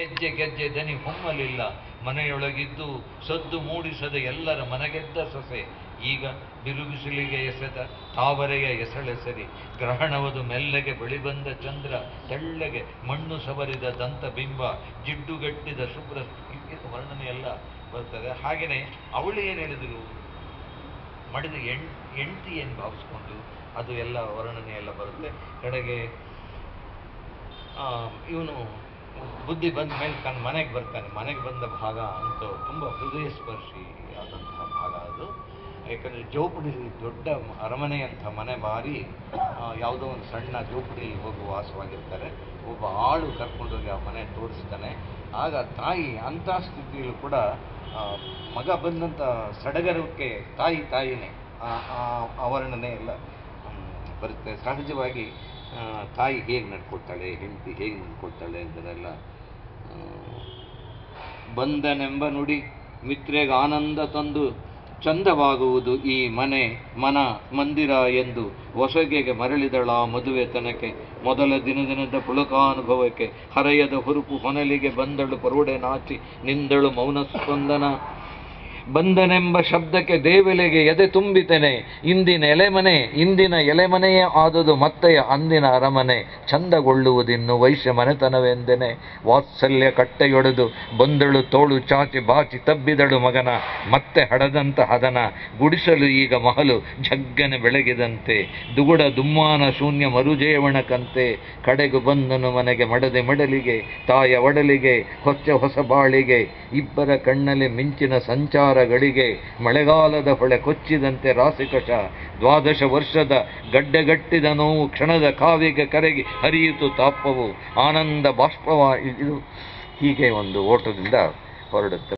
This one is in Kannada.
ಹೆಜ್ಜೆ ಗೆಜ್ಜೆ ದನಿ ಹೊಮ್ಮಲಿಲ್ಲ. ಮನೆಯೊಳಗಿದ್ದು ಸದ್ದು ಮೂಡಿಸದ ಎಲ್ಲರ ಮನಗೆದ್ದ ಸೊಸೆ. ಈಗ ಬಿರುಬಿಸಿಲಿಗೆ ಎಸೆದ, ತಾವರೆಯ ಎಸಳೆಸರಿ. ಗ್ರಹಣವದು ಮೆಲ್ಲಗೆ ಬೆಳಿಬಂದ ಚಂದ್ರ, ತೆಳ್ಳಗೆ ಮಣ್ಣು ಸವರಿದ ದಂತ ಬಿಂಬ ಜಿಡ್ಡುಗಟ್ಟಿದ ಶುಭ್ರ ವರ್ಣನೆ ಎಲ್ಲ ಬರ್ತದೆ. ಹಾಗೆಯೇ ಅವಳು ಏನು ಹೇಳಿದರು ಮಡಿದ ಎಣ್, ಹೆಂಡತಿ ಏನು ಭಾವಿಸ್ಕೊಂಡು ಅದು ಎಲ್ಲ ವರ್ಣನೆ ಎಲ್ಲ ಬರುತ್ತೆ. ಕಡೆಗೆ ಇವನು ಬುದ್ಧಿ ಬಂದ ಮೇಲೆ ತನ್ನ ಮನೆಗೆ ಬರ್ತಾನೆ. ಮನೆಗೆ ಬಂದ ಭಾಗ ಅಂತ ತುಂಬ ಹೃದಯ ಸ್ಪರ್ಶಿ ಆದಂತಹ ಭಾಗ ಅದು. ಯಾಕಂದರೆ ಜೋಪಡಿ ದೊಡ್ಡ ಅರಮನೆ ಅಂತ ಮನೆ ಬಾರಿ ಯಾವುದೋ ಒಂದು ಸಣ್ಣ ಜೋಪಡಿಯಲ್ಲಿ ಹೋಗಿ ವಾಸವಾಗಿರ್ತಾರೆ. ಒಬ್ಬ ಆಳು ಕರ್ಕೊಂಡೋಗಿ ಆ ಮನೆ ತೋರಿಸ್ತಾನೆ. ಆಗ ತಾಯಿ ಅಂಥ ಸ್ಥಿತಿಯಲ್ಲೂ ಕೂಡ ಮಗ ಬಂದಂಥ ಸಡಗರಕ್ಕೆ ತಾಯಿ ತಾಯಿನೇ, ಆ ಆವರಣನೇ ಎಲ್ಲ ಬರುತ್ತೆ. ಸಹಜವಾಗಿ ತಾಯಿ ಹೇಗೆ ನಡ್ಕೊಳ್ತಾಳೆ, ಹೆಂಡತಿ ಹೇಗೆ ನಡ್ಕೊಳ್ತಾಳೆ ಅಂತದೆಲ್ಲ ಬಂದನೆಂಬ ನುಡಿ ಮಿತ್ರೆಗೆ ಆನಂದ ತಂದು ಚಂದವಾಗುವುದು ಈ ಮನೆ, ಮನ ಮಂದಿರ ಎಂದು ಹೊಸಗೆಗೆ ಮರಳಿದಳ ಮದುವೆ ತನಕ್ಕೆ ಮೊದಲ ದಿನ ದಿನದ ಪುಳಕಾನುಭವಕ್ಕೆ ಹರೆಯದ ಹುರುಪು ಹೊನಲಿಗೆ ಬಂದಳು ಪರೋಡೆ ನಾಚಿ, ನಿಂದಳು ಮೌನ ಸ್ಪಂದನ. ಬಂದನೆಂಬ ಶಬ್ದಕ್ಕೆ ದೇವೆಲೆಗೆ ಎದೆ ತುಂಬಿತೆನೆ. ಇಂದಿನ ಎಲೆಮನೆ, ಇಂದಿನ ಎಲೆಮನೆಯೇ ಆದುದು ಮತ್ತೆಯ ಅಂದಿನ ಅರಮನೆ. ಚಂದಗೊಳ್ಳುವುದಿನ್ನು ವೈಶ್ಯ ಮನೆತನವೆಂದೆನೆ. ವಾತ್ಸಲ್ಯ ಕಟ್ಟೆಯೊಡೆದು ಬಂದಳು ತೋಳು ಚಾಚಿ ಬಾಚಿ ತಬ್ಬಿದಳು ಮಗನ. ಮತ್ತೆ ಹಡದಂತ ಹದನ. ಗುಡಿಸಲು ಈಗ ಮಹಲು ಜಗ್ಗನೆ ಬೆಳಗಿದಂತೆ. ದುಗುಡ ದುಮ್ಮಾನ ಶೂನ್ಯ ಮರುಜೇವಣಕಂತೆ. ಕಡೆಗು ಬಂದನು ಮನೆಗೆ ಮಡದೆ ಮಡಲಿಗೆ, ತಾಯ ಒಡಲಿಗೆ, ಹೊಚ್ಚ ಹೊಸ ಬಾಳಿಗೆ. ಇಬ್ಬರ ಕಣ್ಣಲ್ಲಿ ಮಿಂಚಿನ ಸಂಚಾರಗಳಿಗೆ ಮಳೆಗಾಲದ ಹೊಳೆ ಕೊಚ್ಚಿದಂತೆ ರಾಸಿಕಷ ದ್ವಾದಶ ವರ್ಷದ ಗಡ್ಡೆಗಟ್ಟಿದ ನೋವು ಕ್ಷಣದ ಕಾವಿಗೆ ಕರಗಿ ಹರಿಯಿತು ತಾಪವು, ಆನಂದ ಬಾಷ್ಪವ ಇದು ಹೀಗೆ ಒಂದು ಓಟದಿಂದ ಹೊರಡುತ್ತೆ.